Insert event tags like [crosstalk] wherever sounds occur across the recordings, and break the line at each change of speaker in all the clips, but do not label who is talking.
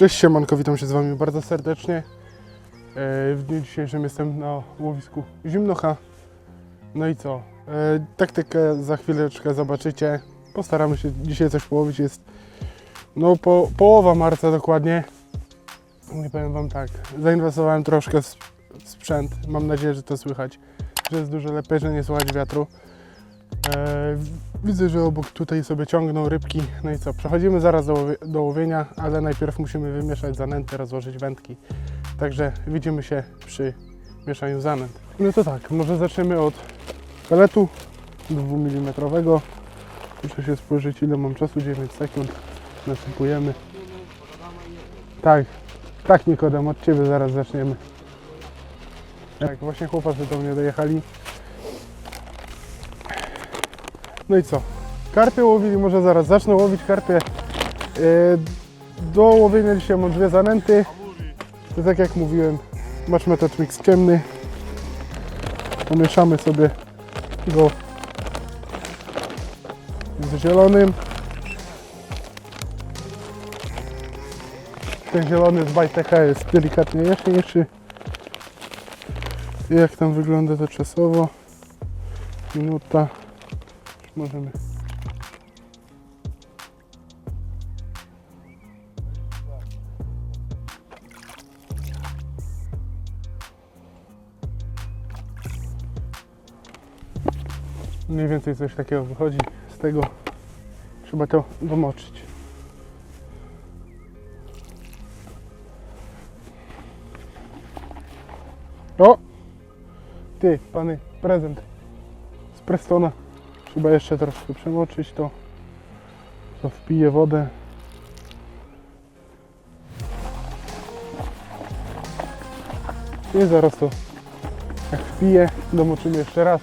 Cześć siemanko, witam się z Wami bardzo serdecznie. E, W dniu dzisiejszym jestem na łowisku Zimnocha. No i co? E, Taktykę za chwileczkę zobaczycie. Postaramy się dzisiaj coś połowić. Jest no po, połowa marca dokładnie. Nie powiem Wam tak, zainwestowałem troszkę w sp- w sprzęt. Mam nadzieję, że to słychać, że jest dużo lepiej, że nie słychać wiatru. E, Widzę, że obok tutaj sobie ciągną rybki. No i co? Przechodzimy zaraz do, do łowienia, ale najpierw musimy wymieszać zanęty, rozłożyć wędki. Także widzimy się przy mieszaniu zanęt. No to tak, może zaczniemy od peletu 2 mm. Muszę się spojrzeć ile mam czasu, 9 sekund. Nasypujemy. Tak, tak Nikodem, od Ciebie zaraz zaczniemy. Tak, właśnie chłopacy do mnie dojechali. No i co? Karpie łowili, może zaraz zacznę łowić karpie. Yy, Do łowienia dzisiaj mam dwie zanęty. To tak jak mówiłem, masz metod mix ciemny. Pomieszamy sobie go z zielonym. Ten zielony z Bajtecha jest delikatnie jaśniejszy. Jak tam wygląda to czasowo? Minuta. Możemy. Mniej więcej coś takiego wychodzi z tego. Trzeba to domoczyć. O! Ty, pany, prezent z Prestona. Trzeba jeszcze troszkę przemoczyć to. To wpije wodę. I zaraz to jak wpije, domoczymy jeszcze raz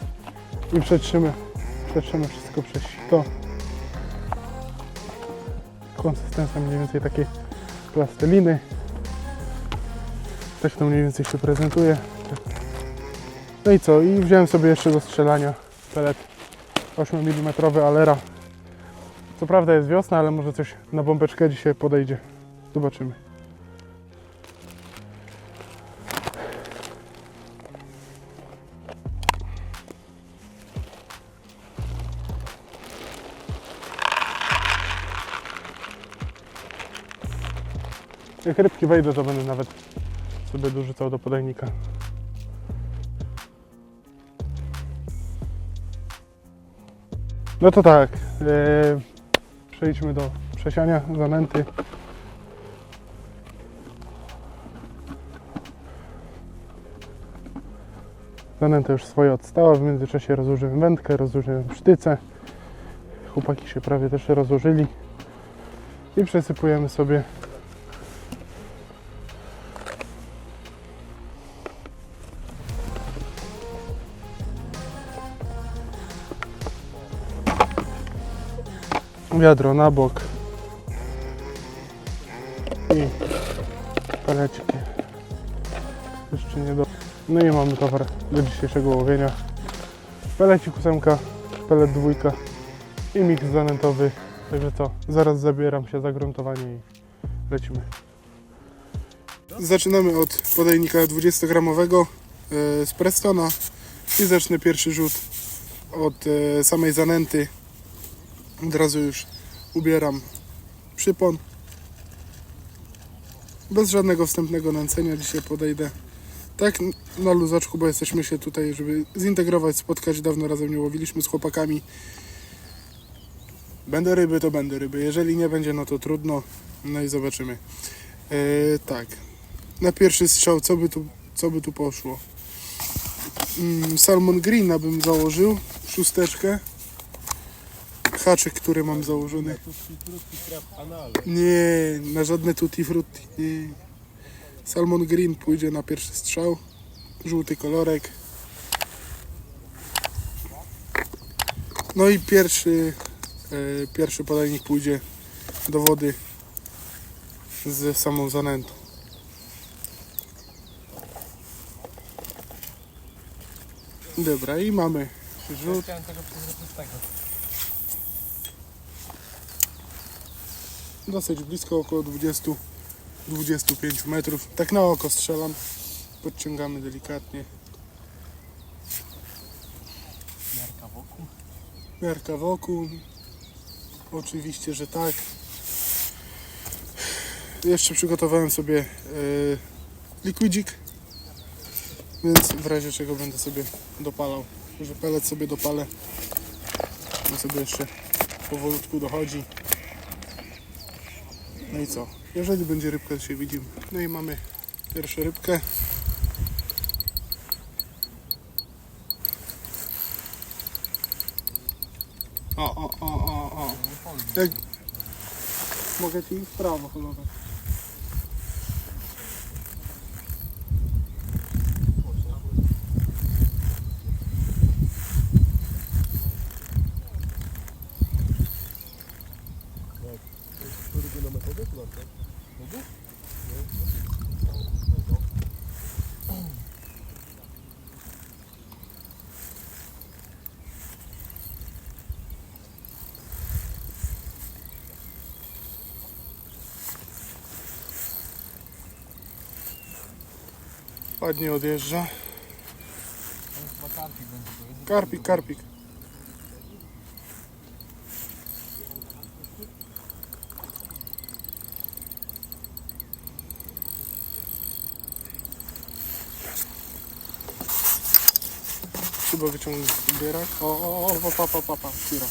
i przetrzymy, przetrzymy wszystko przez sito. Konsystencja mniej więcej takiej plasteliny. Tak to mniej więcej się prezentuje. No i co? I wziąłem sobie jeszcze do strzelania pelet 8 mm Alera. Co prawda jest wiosna, ale może coś na bombeczkę dzisiaj podejdzie. Zobaczymy. Jak rybki wejdą, to będę nawet sobie dorzucał do podajnika. No to tak, e, przejdźmy do przesiania zanęty. Zanęta już swoje odstała, w międzyczasie rozłożyłem wędkę, rozłożyłem sztycę. Chłopaki się prawie też rozłożyli. I przesypujemy sobie wiadro na bok. I peleciki jeszcze nie do... no i mamy towar do dzisiejszego łowienia. Pelecik ósemka, pelet dwójka i miks zanętowy. Także co, zaraz zabieram się za gruntowanie i lecimy. Zaczynamy od podajnika 20 gramowego e, z Prestona. I zacznę pierwszy rzut od e, samej zanęty od razu już ubieram przypon. Bez żadnego wstępnego nęcenia dzisiaj podejdę. Tak na luzaczku, bo jesteśmy się tutaj, żeby zintegrować, spotkać. Dawno razem nie łowiliśmy z chłopakami. Będę ryby, to będę ryby. Jeżeli nie będzie, no to trudno. No i zobaczymy. E, tak. Na pierwszy strzał, co by tu, co by tu poszło? Mm, Salmon Greena bym założył. Szósteczkę haczyk, który mam założony. Nie, na żadne tutti frutti. Nie. Salmon Green pójdzie na pierwszy strzał. Żółty kolorek. No i pierwszy, e, pierwszy podajnik pójdzie do wody z samą zanętą. Dobra, i mamy rzut. Dosyć blisko, około 20 25 metrów. Tak na oko strzelam. Podciągamy delikatnie.
Miarka wokół.
Miarka wokół. Oczywiście, że tak. Jeszcze przygotowałem sobie e, liquidzik, więc w razie czego będę sobie dopalał. Że pelet sobie dopalę. On sobie jeszcze powolutku dochodzi. No i co? Jeżeli będzie rybka, to się widzimy. No i mamy pierwszą rybkę. O, o, o, o, o. Jak... Mogę ci w prawo holować. Ładnie odjeżdża.
Karpik.
Karpik. Chyba wyciągnąć zbierak. O, o, o, o, pa, pa, pa, pa, tira.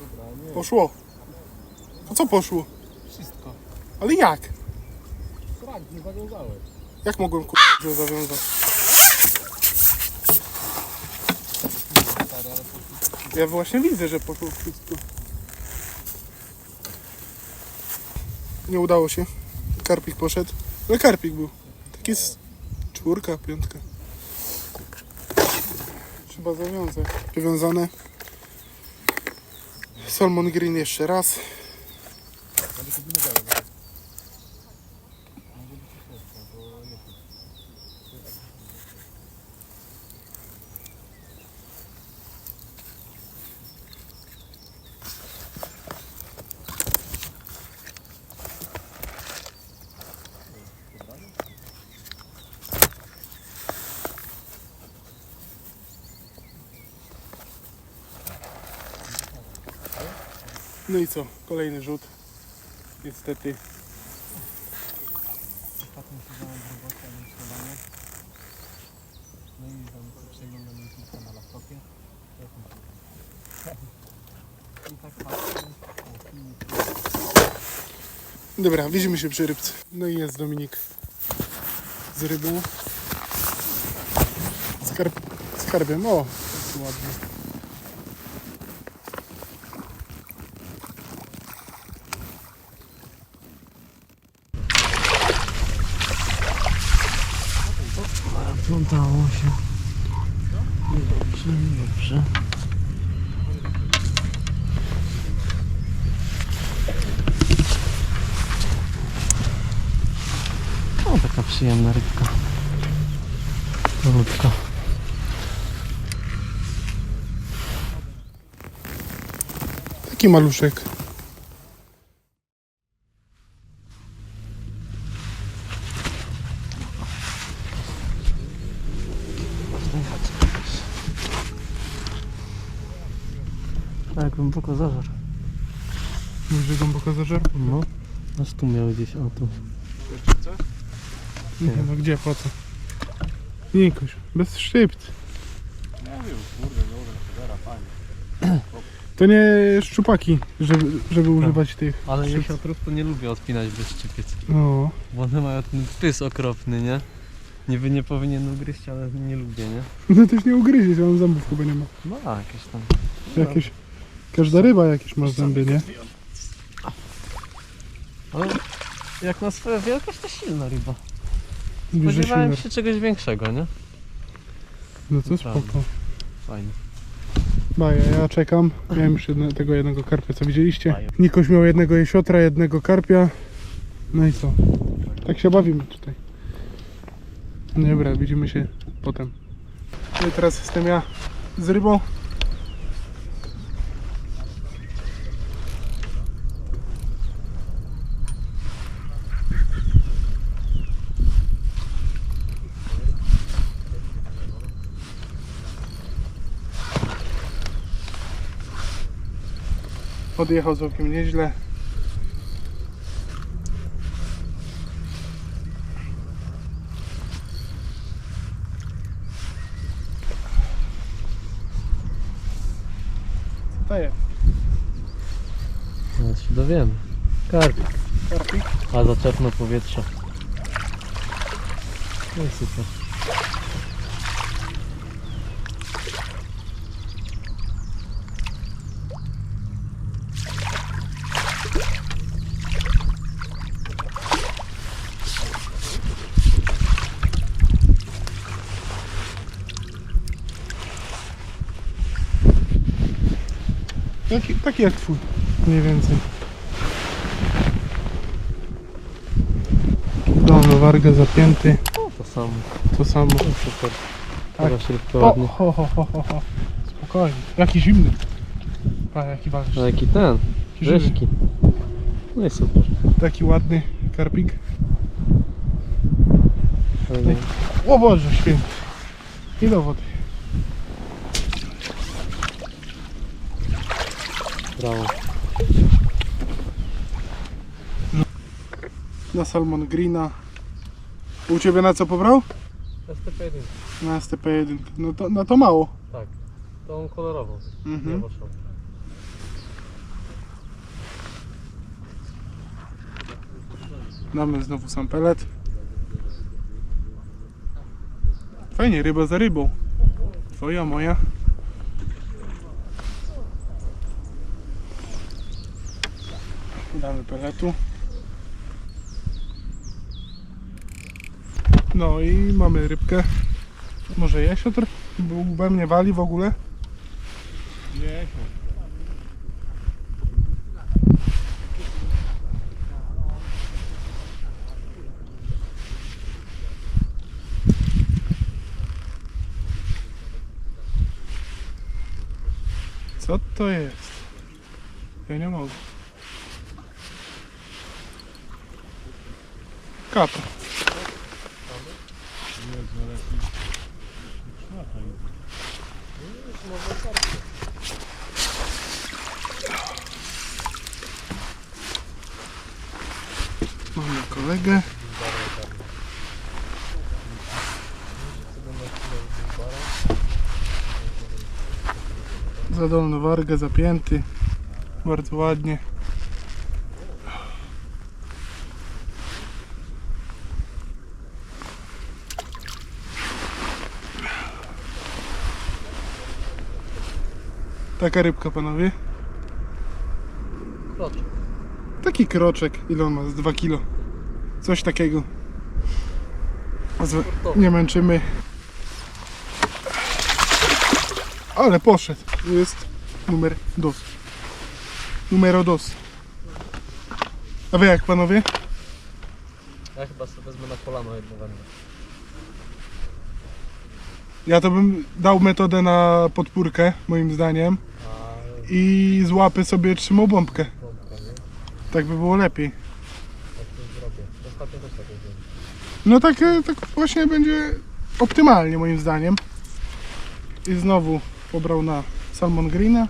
Dobra, nie.
Poszło. A co poszło?
Wszystko.
Ale jak?
Srak, nie zawiązałeś.
Jak mogłem to zawiązać?
Stary, ale po
Ja właśnie widzę, że poszło wszystko. Nie udało się. Karpik poszedł. Ale karpik był. Taki z czwórka, piątka. Trzeba zawiązać. Przywiązane. Salmon green jeszcze raz.
Ale to nie dało. Może być jeszcze, bo nie wiem.
No i co? Kolejny rzut. Niestety.
Ostatnio siedziałem w robocie, a nie w śniadaniu. No i tam przeglądam YouTube'a na laptopie. I tak patrzę. o, filmik.
Dobra, widzimy się przy rybce. No i jest Dominik z rybą. Skarb, skarbiem. O, ładnie.
Udało się. Dobrze, dobrze. O, taka przyjemna rybka. Rybka.
Taki maluszek.
Tak, głęboko zażar.
Może głęboko zażarł?
No, aż tu miał gdzieś, o tu.
Nie, no gdzie, po co? Nikoś, bez szczypcy.
Nie wiem, kurde, dobra, cholera, fajnie. [clears throat]
To nie szczupaki, żeby, żeby używać tych.
Ale
szczypc.
jesiotrów to nie lubię odpinać bez szczypiec.
No,
Bo one mają ten pys okropny, nie? Niby nie powinien ugryźć, ale nie lubię, nie?
no też nie ugryziesz, on zębów chyba nie ma.
No jakieś tam.
Jakieś, każda ryba jakieś ma zęby, nie?
Ale jak na swoją wielkość to silna ryba. Spodziewałem
się.
się czegoś większego, nie?
No to
Naprawdę.
spoko.
Fajnie.
Baja, ja czekam. Miałem już jedno, tego jednego karpia, co widzieliście. Nikoś miał jednego jesiotra, jednego karpia. No i co? Tak się bawimy tutaj. Dobra, widzimy się potem. No i teraz jestem ja z rybą. Odjechał całkiem nieźle. Co to jest?
Teraz się dowiemy. Karpik.
Karpik?
A zaczepno powietrze. No i super.
Taki, taki jak twój. Mniej więcej. Dolno wargę zapięty.
O, to samo.
To samo.
No super.
Tak. O, ho, ho, ho, ho, ho. Spokojnie. Jaki zimny. A jaki ważysz.
A jaki ten? Rzeźki. No i super.
Taki ładny karpik. O Boże święty. I do wody. Na Salmon Greena. U Ciebie na co pobrał?
STP1.
Na STP1. No to, no to mało.
Tak. Tą kolorową.
Mhm. Damy znowu sam pelet. Fajnie, ryba za rybą. Twoja, moja. Damy peletu. No i mamy rybkę. Może jesiotr? We mnie wali w ogóle?
Nie,
Co to jest? Ja nie mogę.
Jest.
Mamy kolegę. Za dolną wargę zapięty. Bardzo ładnie. Taka rybka panowie.
Kroczek.
Taki kroczek, ile on ma? Z 2 kilo. Coś takiego. Nie męczymy. Ale poszedł. Tu Jest numer dos. Numero dos. A wy jak panowie?
Ja chyba sobie wezmę na kolano jedno.
Ja to bym dał metodę na podpórkę, moim zdaniem. I z łapy sobie trzymał bombkę. Tak by było lepiej. No tak, e, tak właśnie będzie optymalnie moim zdaniem. I znowu pobrał na Salmon Greena.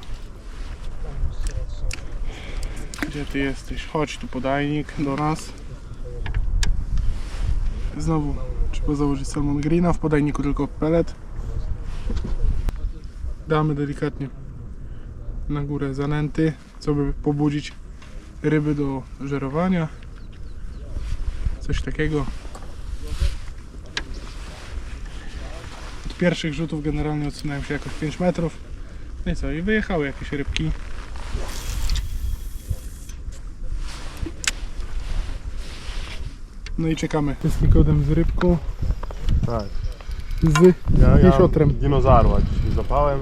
Gdzie ty jesteś? Chodź tu podajnik do nas. Znowu trzeba założyć Salmon Greena, w podajniku tylko pelet. Damy delikatnie na górę zanęty, co by pobudzić ryby do żerowania. Coś takiego. Od pierwszych rzutów generalnie odsunąłem się jakoś 5 metrów. No i co? I wyjechały jakieś rybki. No i czekamy. Jest Nikodem z rybką,
Tak.
z
Ja, ja
jesiotrem.
dinozaurła dzisiaj zapałem.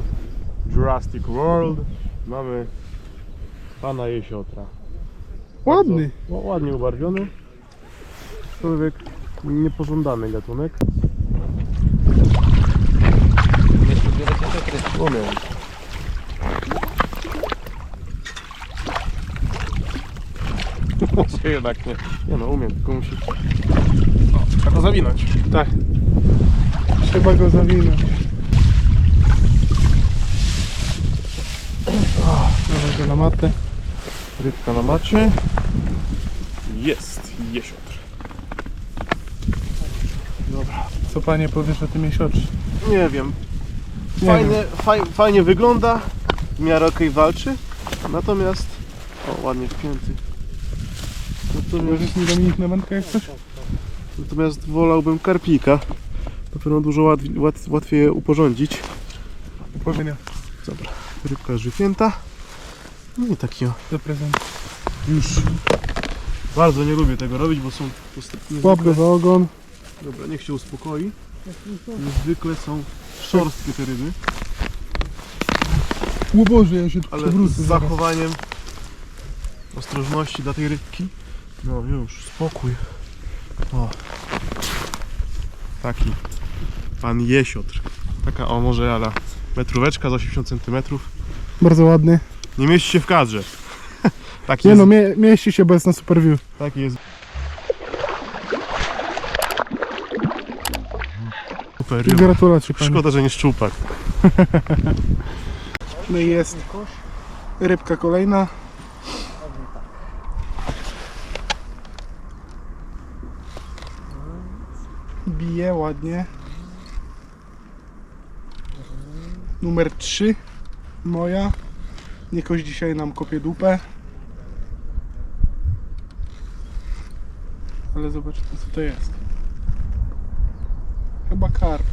Jurassic World. Mamy pana jesiotra.
Ładny.
Bardzo, ła- ładnie ubarwiony. Człowiek niepożądany gatunek. Umiem. Się jednak nie. Nie no, umiem, tylko musi...
Trzeba go zawinąć. Tak. Trzeba go zawinąć. Go na matę.
Rybka na macie. Jest jesiotr.
Co panie powiesz o tym jesiotrze?
Nie wiem.
Nie
Fajnie, faj, fajnie wygląda. W miarę okej walczy. Natomiast... O, ładnie wpięty. Natomiast,
Możesz mi Dominik na wędkę jak coś?
natomiast wolałbym karpika. Na pewno dużo łat, łat, łatwiej je uporządzić.
Powienia.
Dobra, rybka już wypięta. No i taki o.
Do prezentu.
Już. Bardzo nie lubię tego robić, bo są niezwykle-
Łap go za ogon.
Dobra, niech się uspokoi. Niezwykle są szorstkie te ryby,
O Boże, ja się tu
ale
przewrócę
z
zaraz.
zachowaniem ostrożności dla tej rybki. No już, spokój. O. Taki pan jesiotr. Taka o może ala metróweczka z 80 cm.
Bardzo ładny.
Nie mieści się w kadrze. [laughs] Taki
Nie
jest,
no, mie mieści się, bo jest na super view.
taki jest. Super ryba.
Gratulacje panie.
Szkoda, że nie szczupak. [laughs]
No i jest rybka kolejna. Bije ładnie. Numer 3 moja. Niekoś dzisiaj nam kopie dupę. Ale zobaczmy co to jest. Chyba karp.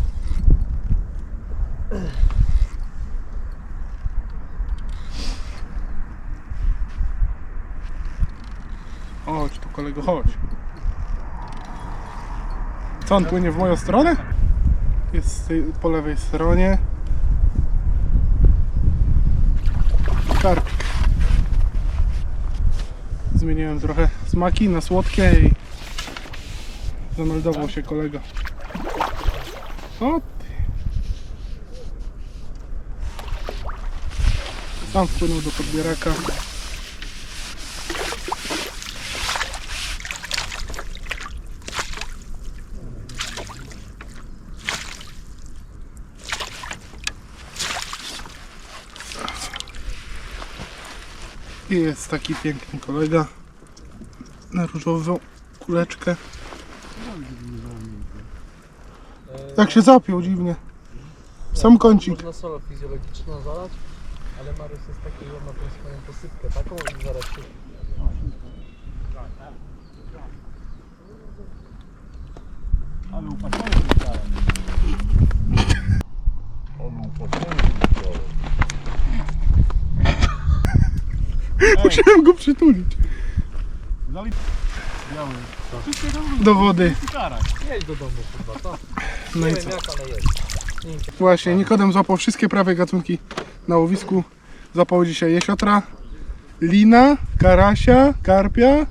Chodź tu kolego, chodź. Co on płynie w moją stronę? Jest po lewej stronie. Zmieniłem trochę smaki na słodkie i zameldował się kolega. O ty. Sam wpłynął do podbieraka. I jest taki piękny kolega na różową kuleczkę. Tak się zapiął dziwnie. Sam kącik.
Można solo fizjologiczną zalać, ale Mariusz jest taki, że ma tą swoją posypkę taką i zaraz się...
Ale upatrzony. On upatrzony tym starem. [laughs]
Musiałem go przytulić.
Zali... Biały.
Do wody.
Jedź do domu chyba, to.
No i co?
jak, ale jedź.
Właśnie, Nikodem złapał wszystkie prawie gatunki na łowisku. Złapał dzisiaj jesiotra, lina, karasia, karpia,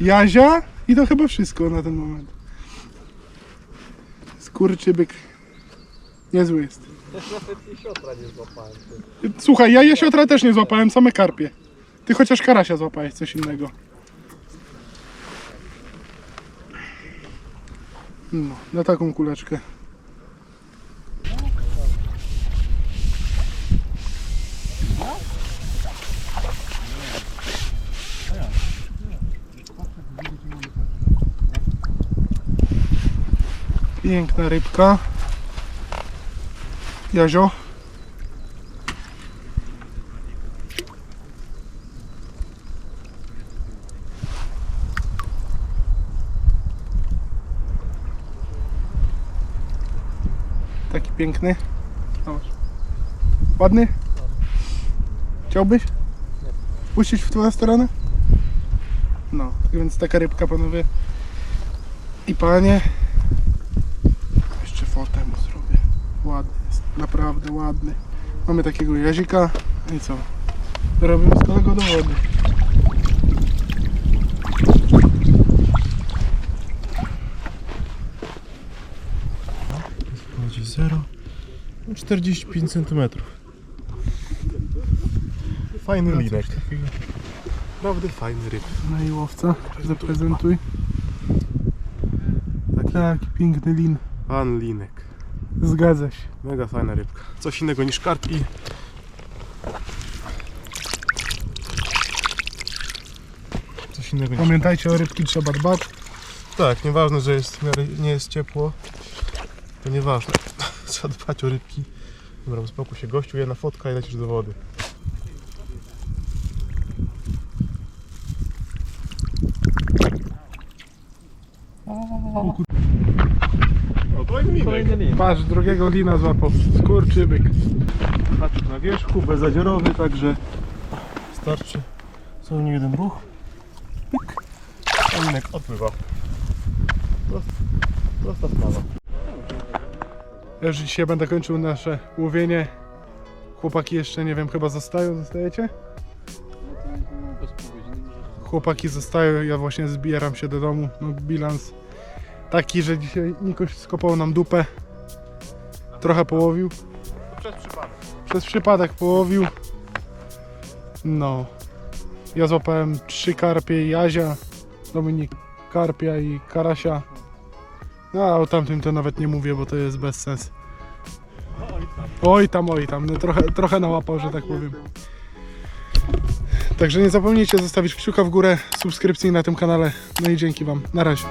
jazia i to chyba wszystko na ten moment. Skurczybyk. Niezły jest.
Nawet i siotra nie złapałem.
Słuchaj, ja jesiotra też nie złapałem, same karpie. Ty chociaż karasia złapałeś, coś innego. No, na taką kuleczkę. Piękna rybka. Jazio. Taki piękny. Zobacz. Ładny? Chciałbyś? Puścić w twoją stronę? No, tak więc taka rybka panowie i panie. Jeszcze fotę mu zrobię. Ładny jest, naprawdę ładny. Mamy takiego jazika. I co? Robimy z kolego do wody.
0. 45 cm. Fajny linek. Naprawdę fajny ryb.
No i łowca, zaprezentuj.
Taki
Tak, piękny lin.
pan linek.
Zgadza się.
Mega fajna rybka. Coś innego niż karp i... Coś innego niż
Pamiętajcie, o rybki trzeba dbać.
Tak, nieważne, że jest, nie jest ciepło. To nieważne. [laughs] Trzeba dbać o rybki. Dobra, uspokój się gościu, jedna fotka i lecisz do wody. O, kolejny linek.
Patrz, drugiego lina złapał. Skurczybyk.
Haczyk na wierzchu, bezadziorowy, także starczy. Są nie jeden ruch. Pyk. A linek odpływa. Prosta, prosta sprawa.
Ja już dzisiaj będę kończył nasze łowienie. Chłopaki jeszcze, nie wiem, chyba zostają. Zostajecie? Chłopaki zostają, ja właśnie zbieram się do domu. No, bilans taki, że dzisiaj Nikoś skopał nam dupę. Trochę połowił.
Przez przypadek.
Przez przypadek połowił. No. Ja złapałem trzy karpie i Jazia. Dominik karpia i karasia. No a o tamtym to nawet nie mówię, bo to jest bez sensu. Oj tam, oj tam. No, trochę, trochę nałapał, że tak powiem. Także nie zapomnijcie zostawić kciuka w górę, subskrypcji na tym kanale. No i dzięki Wam. Na razie.